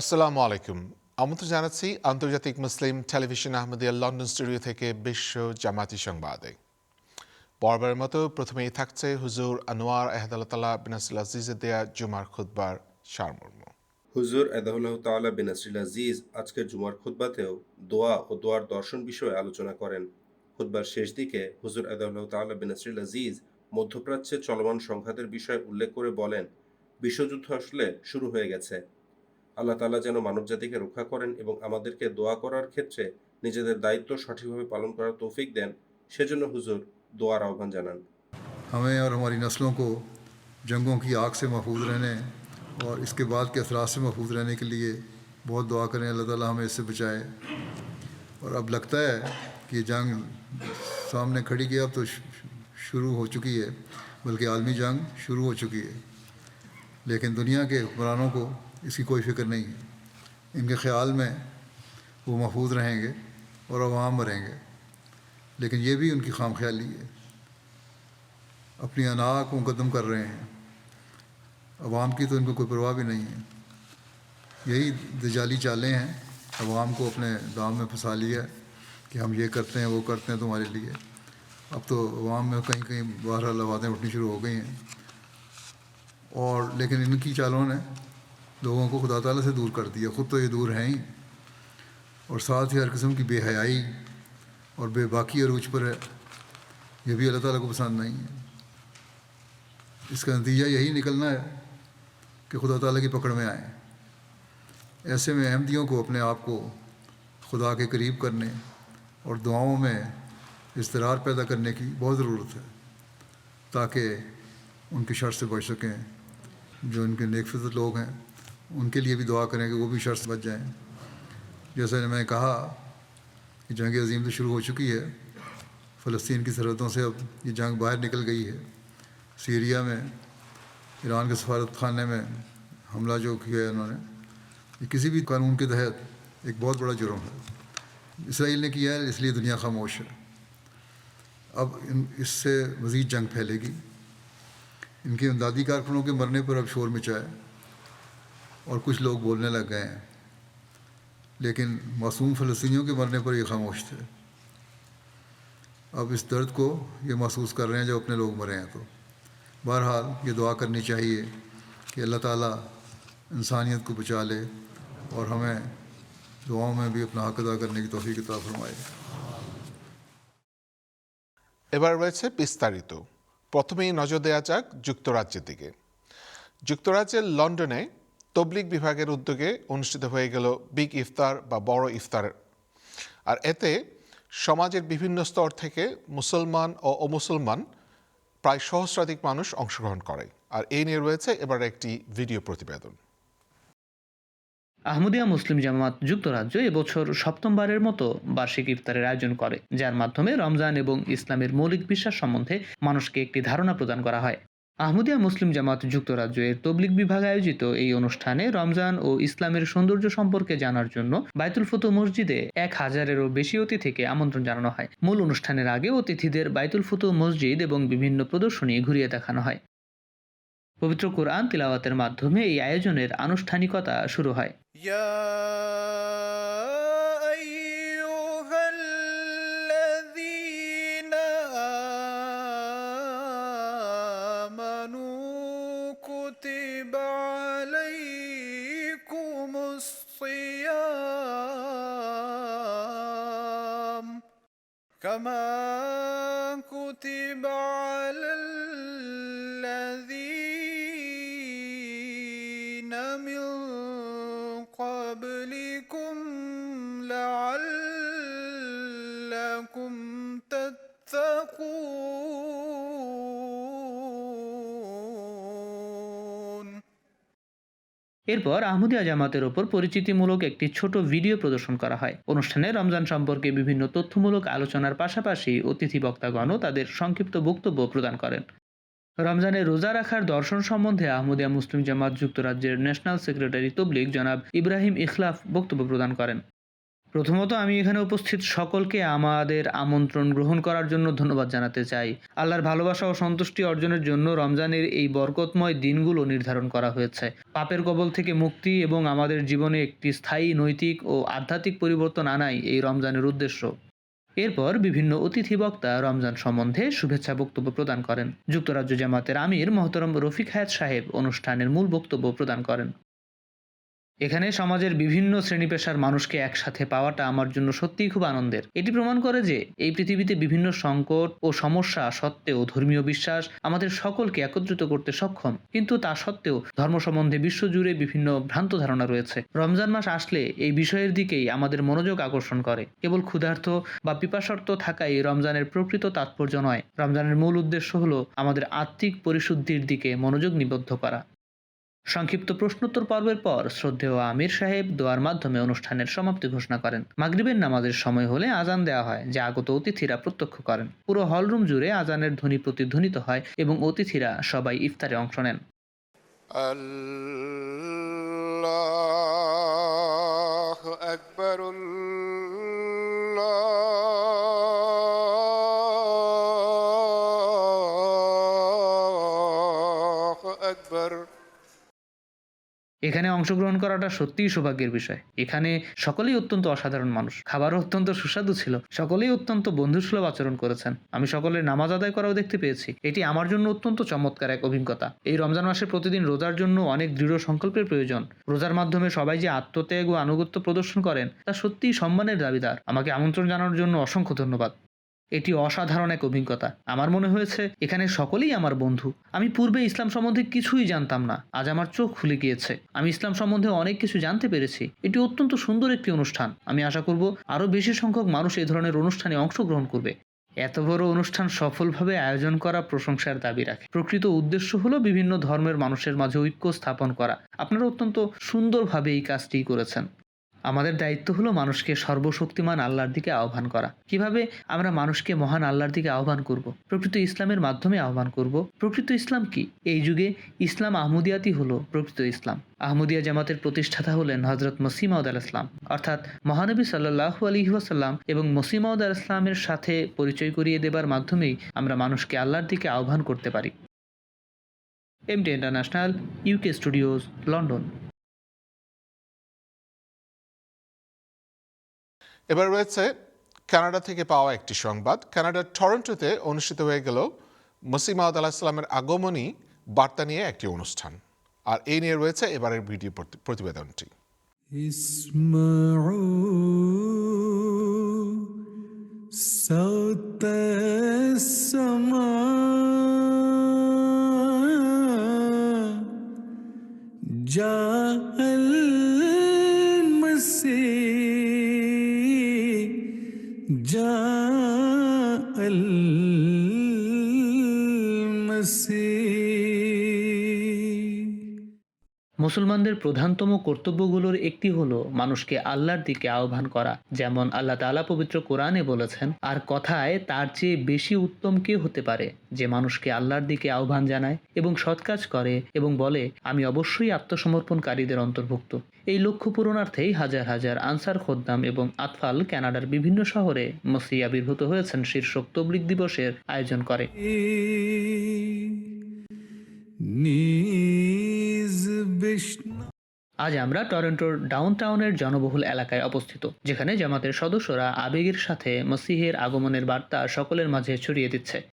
আসসালামু আলাইকুম। আমন্ত্রণ জানাচ্ছি আন্তর্জাতিক Muslim television Ahmadiyya London studio থেকে বিশ্ব জামাতি সংবাদে। বরাবরের মতো প্রথমেই থাকছে হুজুর আনোয়ার আহদাল্লাহ বিনাসুল আজিজের দেয়া জুমার খুদ্বার সারমর্ম। হুজুর এদাহুল্লাহ তাআলা বিন নাসরিল আজিজ আজকের জুমার খুতবাতেও দোয়া ও দোয়ার দর্শন বিষয়ে আলোচনা করেন। খুতবার শেষ দিকে হুজুর এদাহুল্লাহ তাআলা বিন আজিজ মধ্যপ্রাচ্যে চলমান সংঘাতের বিষয়ে উল্লেখ করে বলেন, বিশ্বযুদ্ধ আসলে শুরু হয়ে গেছে। আল্লাহ তালা যেন মানব জাতিকে রক্ষা করেন এবং আমাদেরকে দোয়া করার ক্ষেত্রে নিজেদের দায়িত্ব সঠিকভাবে পালন করার توفیق দেন، সেজন্য হুজুর দোয়ার আহ্বান জানান। ہمیں اور ہماری نسلوں کو جنگوں کی آگ سے محفوظ رہنے اور اس کے بعد کے اثرات سے محفوظ رہنے کے لیے بہت دعا کریں، اللہ تعالیٰ ہمیں اس سے بچائے۔ اور اب لگتا ہے کہ جنگ سامنے کھڑی کی اب تو شروع ہو چکی ہے، بلکہ عالمی جنگ شروع ہو چکی ہے۔ لیکن دنیا کے حکمرانوں کو اس کی کوئی فکر نہیں ہے۔ ان کے خیال میں وہ محفوظ رہیں گے اور عوام رہیں گے۔ لیکن یہ بھی ان کی خام خیالی ہے۔ اپنی انا کو مقدم کر رہے ہیں۔ عوام کی تو ان کو کوئی پرواہ بھی نہیں ہے۔ یہی دجالی چالیں ہیں۔ عوام کو اپنے دام میں پھنسا لیا کہ ہم یہ کرتے ہیں، وہ کرتے ہیں تمہارے لیے۔ اب تو عوام میں کہیں کہیں بہرحال آوازیں اٹھنی شروع ہو گئی ہیں۔ اور لیکن ان کی چالوں نے لوگوں کو خدا تعالیٰ سے دور کر دیا۔ خود تو یہ دور ہیں ہی۔ اور ساتھ ہی ہر قسم کی بے حیائی اور بے باقی عروج پر ہے۔ یہ بھی اللہ تعالیٰ کو پسند نہیں ہے۔ اس کا نتیجہ یہی نکلنا ہے کہ خدا تعالیٰ کی پکڑ میں آئیں۔ ایسے میں احمدیوں کو اپنے آپ کو خدا کے قریب کرنے اور دعاؤں میں اضطرار پیدا کرنے کی بہت ضرورت ہے، تاکہ ان کی شرط سے بچ سکیں جو ان کے نیک فضل لوگ ہیں۔ ان کے لیے بھی دعا کریں کہ وہ بھی شرط بچ جائیں۔ جیسے میں نے کہا کہ جنگ عظیم تو شروع ہو چکی ہے۔ فلسطین کی سرحدوں سے اب یہ جنگ باہر نکل گئی ہے۔ سیریا میں، ایران کے سفارت خانے میں حملہ جو کیا ہے انہوں نے، یہ کسی بھی قانون کے تحت ایک بہت بڑا جرم ہے۔ اسرائیل نے کیا ہے، اس لیے دنیا خاموش ہے۔ اب ان، اس سے مزید جنگ پھیلے گی۔ ان کے امدادی کارکنوں کے مرنے پر اب شور مچائے اور کچھ لوگ بولنے لگ گئے ہیں۔ لیکن معصوم فلسطینیوں کے مرنے پر یہ خاموش تھے۔ اب اس درد کو یہ محسوس کر رہے ہیں جب اپنے لوگ مرے ہیں تو۔ بہرحال یہ دعا کرنی چاہیے کہ اللہ تعالیٰ انسانیت کو بچا لے اور ہمیں دعاؤں میں بھی اپنا حق ادا کرنے کی توفیق عطا فرمائے۔ এবার রয়েছে বিস্তারিত। প্রথমেই নজর দেয়া যাক যুক্তরাজ্যের দিকে। যুক্তরাজ্যের লন্ডনে তবলিগ বিভাগের উদ্যোগে অনুষ্ঠিত হয়ে গেল বিগ ইফতার বা বড় ইফতার আর এতে সমাজের বিভিন্ন স্তর থেকে মুসলমান ও অমুসলমান প্রায় সহস্রাধিক মানুষ অংশগ্রহণ করে। আর এই নিয়ে রয়েছে এবার একটি ভিডিও প্রতিবেদন। আহমদিয়া মুসলিম জামাত যুক্তরাজ্য এবছর সপ্তমবারের মতো বার্ষিক ইফতারের আয়োজন করে, যার মাধ্যমে রমজান এবং ইসলামের মৌলিক বিশ্বাস সম্বন্ধে মানুষকে একটি ধারণা প্রদান করা হয়। আহমদিয়া মুসলিম জামাত যুক্তরাজ্য এর তবলিগ বিভাগ আয়োজিত এই অনুষ্ঠানে রমজান ও ইসলামের সৌন্দর্য সম্পর্কে জানার জন্য বাইতুল ফতু মসজিদে এক হাজারেরও বেশি অতিথিকে আমন্ত্রণ জানানো হয়। মূল অনুষ্ঠানের আগে অতিথিদের বাইতুল ফতু মসজিদ এবং বিভিন্ন প্রদর্শনী ঘুরিয়ে দেখানো হয়। পবিত্র কোরআন তিলাওয়াতের মাধ্যমে এই আয়োজনের আনুষ্ঠানিকতা শুরু হয়। كما كتب على الذين من قبلكم لعلكم এরপর আহমদিয়া জামাতের ওপর পরিচিতিমূলক একটি ছোট ভিডিও প্রদর্শন করা হয়। অনুষ্ঠানে রমজান সম্পর্কে বিভিন্ন তথ্যমূলক আলোচনার পাশাপাশি অতিথি বক্তাগণও তাদের সংক্ষিপ্ত বক্তব্য প্রদান করেন। রমজানে রোজা রাখার দর্শন সম্বন্ধে আহমদিয়া মুসলিম জামাত যুক্তরাজ্যের ন্যাশনাল সেক্রেটারি তবলিক জনাব ইব্রাহিম ইখলাফ বক্তব্য প্রদান করেন। প্রথমত আমি এখানে উপস্থিত সকলকে আমাদের আমন্ত্রণ গ্রহণ করার জন্য ধন্যবাদ জানাতে চাই। আল্লাহর ভালোবাসা ও সন্তুষ্টি অর্জনের জন্য রমজানের এই বরকতময় দিনগুলো নির্ধারণ করা হয়েছে। পাপের কবল থেকে মুক্তি এবং আমাদের জীবনে একটি স্থায়ী নৈতিক ও আধ্যাত্মিক পরিবর্তন আনাই এই রমজানের উদ্দেশ্য। এরপর বিভিন্ন অতিথি বক্তা রমজান সম্বন্ধে শুভেচ্ছা বক্তব্য প্রদান করেন। যুক্তরাজ্য জামাতের আমির মহতরম রফিক হায়াত সাহেব অনুষ্ঠানের মূল বক্তব্য প্রদান করেন। এখানে সমাজের বিভিন্ন শ্রেণি পেশার মানুষকে একসাথে পাওয়াটা আমার জন্য সত্যিই খুব আনন্দের। এটি প্রমাণ করে যে এই পৃথিবীতে বিভিন্ন সংকট ও সমস্যা সত্ত্বেও ধর্মীয় বিশ্বাস আমাদের সকলকে একত্রিত করতে সক্ষম। কিন্তু তা সত্ত্বেও ধর্ম সম্বন্ধে বিশ্বজুড়ে বিভিন্ন ভ্রান্ত ধারণা রয়েছে। রমজান মাস আসলে এই বিষয়ের দিকেই আমাদের মনোযোগ আকর্ষণ করে। কেবল ক্ষুধার্থ বা পিপাসার্থ থাকাই রমজানের প্রকৃত তাৎপর্য নয়। রমজানের মূল উদ্দেশ্য হলো আমাদের আত্মিক পরিশুদ্ধির দিকে মনোযোগ নিবদ্ধ করা। সংক্ষিপ্ত প্রশ্নোত্তর পর্বের পর শ্রদ্ধেয় আমির সাহেব দোয়ার মাধ্যমে অনুষ্ঠানের সমাপ্তি ঘোষণা করেন মাগরিবের নামাজের সময় হলে আজান দেওয়া হয় যা আগত অতিথিরা প্রত্যক্ষ করেন পুরো হলরুম জুড়ে আজানের ধ্বনি প্রতিধ্বনিত হয় এবং অতিথিরা সবাই ইফতারে অংশ নেন الله أكبر الله أكبر এখানে অংশগ্রহণ করাটা সত্যিই সৌভাগ্যের বিষয়। এখানে সকলেই অত্যন্ত অসাধারণ মানুষ। খাবারও অত্যন্ত সুস্বাদু ছিল। সকলেই অত্যন্ত বন্ধুসুলভ আচরণ করেছেন। আমি সকলের নামাজ আদায় করাও দেখতে পেয়েছি। এটি আমার জন্য অত্যন্ত চমৎকার এক অভিজ্ঞতা। এই রমজান মাসে প্রতিদিন রোজার জন্য অনেক দৃঢ় সংকল্পের প্রয়োজন। রোজার মাধ্যমে সবাই যে আত্মত্যাগ ও আনুগত্য প্রদর্শন করেন, তা সত্যিই সম্মানের দাবিদার। আমাকে আমন্ত্রণ জানানোর জন্য অসংখ্য ধন্যবাদ। এটি অসাধারণ এক অভিজ্ঞতা। আমার মনে হয়েছে, এখানে সকলেই আমার বন্ধু। আমি পূর্বে ইসলাম সম্বন্ধে কিছুই জানতাম না। আজ আমার চোখ খুলে গিয়েছে। আমি ইসলাম সম্বন্ধে অনেক কিছু জানতে পেরেছি। এটি অত্যন্ত সুন্দর একটি অনুষ্ঠান। আমি আশা করব, আরও বেশি সংখ্যক মানুষ এই ধরনের অনুষ্ঠানে অংশগ্রহণ করবে। এত বড় অনুষ্ঠান সফলভাবে আয়োজন করা প্রশংসার দাবি রাখে। প্রকৃত উদ্দেশ্য হলো বিভিন্ন ধর্মের মানুষের মাঝে ঐক্য স্থাপন করা। আপনারা অত্যন্ত সুন্দরভাবে এই কাজটি করেছেন। আমাদের দায়িত্ব হলো মানুষকে সর্বশক্তিমান আল্লাহর দিকে আহ্বান করা। কীভাবে আমরা মানুষকে মহান আল্লাহর দিকে আহ্বান করব? প্রকৃত ইসলামের মাধ্যমে আহ্বান করব। প্রকৃত ইসলাম কি? এই যুগে ইসলাম আহমদিয়াতি হলো প্রকৃত ইসলাম। আহমদিয়া জামাতের প্রতিষ্ঠাতা হলেন হজরত মসিমাউদ আল ইসলাম। অর্থাৎ মহানবী সাল্লাহ আলী ওয়াসাল্লাম এবং মসিমাউদ আল ইসলামের সাথে পরিচয় করিয়ে দেবার মাধ্যমেই আমরা মানুষকে আল্লাহর দিকে আহ্বান করতে পারি। MT international UK studios London এবার রয়েছে কানাডা থেকে পাওয়া একটি সংবাদ কানাডার টরন্টোতে অনুষ্ঠিত হয়ে গেল মসিমাউদ আলাহিসাল্লামের আগমনী বার্তা নিয়ে একটি অনুষ্ঠান আর এই নিয়ে রয়েছে এবারের ভিডিও প্রতি- প্রতিবেদনটি اسمعوا صوت السماء جاء المسيح মুসলমানদের প্রধানতম কর্তব্যগুলোর একটি হলো মানুষকে আল্লাহর দিকে আহ্বান করা, যেমন আল্লাহ তাআলা পবিত্র কোরআনে বলেছেন, আর কথায় তার চেয়ে বেশি উত্তম কে হতে পারে, যে মানুষকে আল্লাহর দিকে আহ্বান জানায় এবং সৎ কাজ করে এবং বলে, আমি অবশ্যই আত্মসমর্পণকারীদের অন্তর্ভুক্ত। এই লক্ষ্য পূরণার্থেই হাজার হাজার আনসার খোদ্দাম এবং আতফাল কানাডার বিভিন্ন শহরে মসি আবির্ভূত হয়েছেন শীর্ষক তবলিক দিবসের আয়োজন করে। আজ আমরা টরন্টোর ডাউনটাউনের জনবহুল এলাকায় অবস্থিত, যেখানে জামাতের সদস্যরা আবেগের সাথে মসিহের আগমনের বার্তা সকলের মাঝে ছড়িয়ে দিচ্ছে।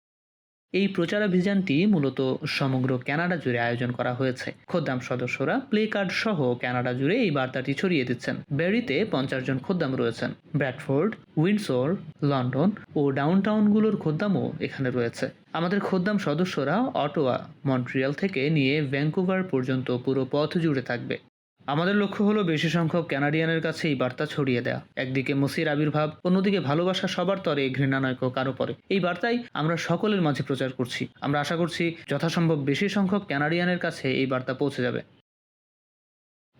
এই প্রচারাভিযানটি মূলত সমগ্র কানাডা জুড়ে আয়োজন করা হয়েছে। খোদ্দাম সদস্যরা প্লে কার্ড সহ কানাডা জুড়ে এই বার্তাটি ছড়িয়ে দিচ্ছেন। বেরিতে পঞ্চাশ জন খোদ্দাম রয়েছেন। ব্র্যাডফোর্ড, উইন্ডসোর, লন্ডন ও ডাউন ডাউনটাউনগুলোর খোদ্দামও এখানে রয়েছে। আমাদের খোদ্দাম সদস্যরা অটোয়া, মন্ট্রিয়াল থেকে নিয়ে ভ্যাঙ্কুভার পর্যন্ত পুরো পথ জুড়ে থাকবে। আমাদের লক্ষ্য হলো বেশি সংখ্যক ক্যানাডিয়ানের কাছে এই বার্তা ছড়িয়ে দেওয়া একদিকে মসির আবির্ভাব, অন্যদিকে ভালোবাসা সবার তরে ঘৃণা নয় কারও পরে। এই বার্তাই আমরা সকলের মাঝে প্রচার করছি। আমরা আশা করছি যথাসম্ভব বেশি সংখ্যক ক্যানাডিয়ানের কাছে এই বার্তা পৌঁছে যাবে।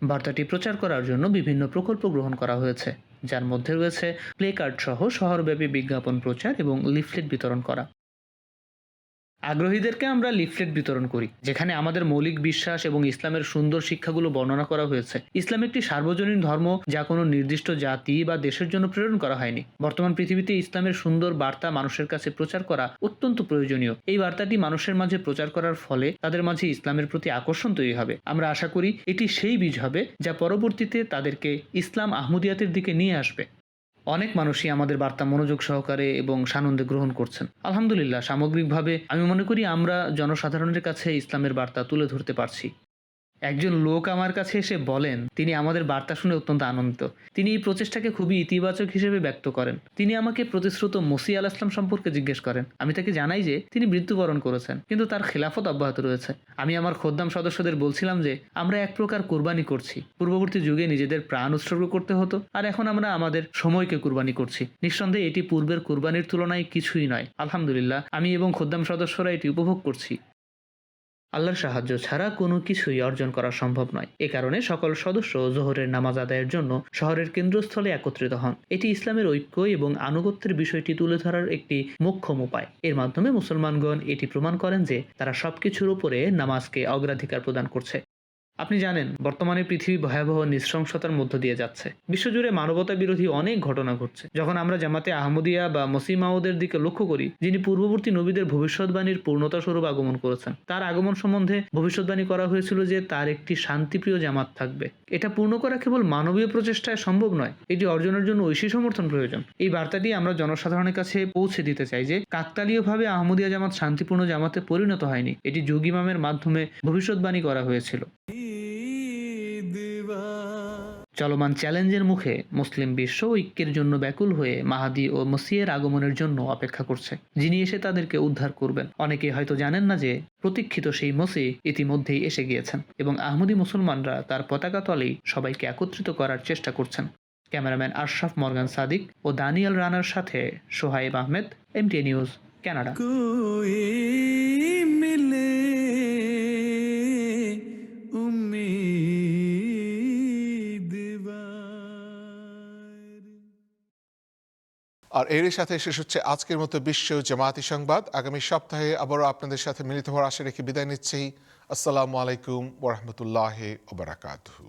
বার্তাটি প্রচার করার জন্য বিভিন্ন প্রকল্প গ্রহণ করা হয়েছে, যার মধ্যে রয়েছে প্লে কার্ড সহ শহরব্যাপী বিজ্ঞাপন প্রচার এবং লিফলেট বিতরণ করা। আগ্রহীদেরকে আমরা লিফলেট বিতরণ করি, যেখানে আমাদের মৌলিক বিশ্বাস এবং ইসলামের সুন্দর শিক্ষাগুলো বর্ণনা করা হয়েছে। ইসলাম একটি সার্বজনীন ধর্ম যা কোনো নির্দিষ্ট জাতি বা দেশের জন্য প্রেরণ করা হয়নি। বর্তমান পৃথিবীতে ইসলামের সুন্দর বার্তা মানুষের কাছে প্রচার করা অত্যন্ত প্রয়োজনীয়। এই বার্তাটি মানুষের মাঝে প্রচার করার ফলে তাদের মাঝে ইসলামের প্রতি আকর্ষণ তৈরি হবে। আমরা আশা করি এটি সেই বীজ হবে যা পরবর্তীতে তাদেরকে ইসলাম আহমদিয়াতের দিকে নিয়ে আসবে। অনেক মানুষই আমাদের বার্তা মনোযোগ সহকারে এবং সানন্দে গ্রহণ করছেন। আলহামদুলিল্লাহ, সামগ্রিকভাবে আমি মনে করি আমরা জনসাধারণের কাছে ইসলামের বার্তা তুলে ধরতে পারছি। একজন লোক আমার কাছে এসে বলেন, তিনি আমাদের বার্তা শুনে অত্যন্ত আনন্দিত। তিনি এই প্রচেষ্টাকে খুবই ইতিবাচক হিসেবে ব্যক্ত করেন। তিনি আমাকে প্রতিশ্রুত মসি আল ইসলাম সম্পর্কে জিজ্ঞেস করেন। আমি তাকে জানাই যে, তিনি মৃত্যুবরণ করেছেন, কিন্তু তার খেলাফত অব্যাহত রয়েছে। আমি আমার খোদ্দাম সদস্যদের বলছিলাম যে, আমরা এক প্রকার কোরবানি করছি। পূর্ববর্তী যুগে নিজেদের প্রাণ উৎসর্গ করতে হতো, আর এখন আমরা আমাদের সময়কে কুরবানি করছি। নিঃসন্দেহে এটি পূর্বের কুরবানির তুলনায় কিছুই নয়। আলহামদুলিল্লাহ, আমি এবং খোদ্দাম সদস্যরা এটি উপভোগ করছি। আল্লাহর সাহায্য ছাড়া কোনো কিছুই অর্জন করা সম্ভব নয়। এ কারণে সকল সদস্য জোহরের নামাজ আদায়ের জন্য শহরের কেন্দ্রস্থলে একত্রিত হন। এটি ইসলামের ঐক্য এবং আনুগত্যের বিষয়টি তুলে ধরার একটি মোক্ষম উপায়। এর মাধ্যমে মুসলমানগণ এটি প্রমাণ করেন যে তারা সবকিছুর উপরে নামাজকে অগ্রাধিকার প্রদান করছে। আপনি জানেন, বর্তমানে পৃথিবী ভয়াবহ নৃশংসতার মধ্য দিয়ে যাচ্ছে। বিশ্বজুড়ে মানবতা বিরোধী অনেক ঘটনা ঘটছে। যখন আমরা জামাতে আহমদিয়া বা মসিমাউদের দিকে লক্ষ্য করি, যিনি পূর্ববর্তী নবীদের ভবিষ্যৎবাণীর পূর্ণতা স্বরূপ আগমন করেছেন, তার আগমন সম্বন্ধে ভবিষ্যৎবাণী করা হয়েছিল যে তার একটি শান্তিপ্রিয় জামাত থাকবে। এটা পূর্ণ করা কেবল মানবীয় প্রচেষ্টায় সম্ভব নয়, এটি অর্জনের জন্য ঐশী সমর্থন প্রয়োজন। এই বার্তাটি আমরা জনসাধারণের কাছে পৌঁছে দিতে চাই যে, কাকতালীয়ভাবে আহমদিয়া জামাত শান্তিপূর্ণ জামাতে পরিণত হয়নি, এটি যুগ মাধ্যমে ভবিষ্যৎবাণী করা হয়েছিল। চলমান চ্যালেঞ্জের মুখে মুসলিম বিশ্ব ঐক্যের জন্য ব্যাকুল হয়ে মাহাদি ও মসিয়ের আগমনের জন্য অপেক্ষা করছে যিনি এসে তাদেরকে উদ্ধার করবেন। অনেকে হয়তো জানেন না যে প্রতীক্ষিত সেই মসি ইতিমধ্যেই এসে গিয়েছেন এবং আহমদি মুসলমানরা তার পতাকা তলেই সবাইকে একত্রিত করার চেষ্টা করছেন। ক্যামেরাম্যান আশরাফ মর্গান সাদিক ও দানিয়াল রানার সাথে Sohaib Ahmed MT news Canada कोई আর এরই সাথে শেষ হচ্ছে আজকের মতো বিশ্ব জামাতি সংবাদ। আগামী সপ্তাহে আবারও আপনাদের সাথে মিলিত হওয়ার আশা রেখে বিদায় নিচ্ছি। আসসালামু আলাইকুম ওরহমতুল্লাহ ওবরাকাতহু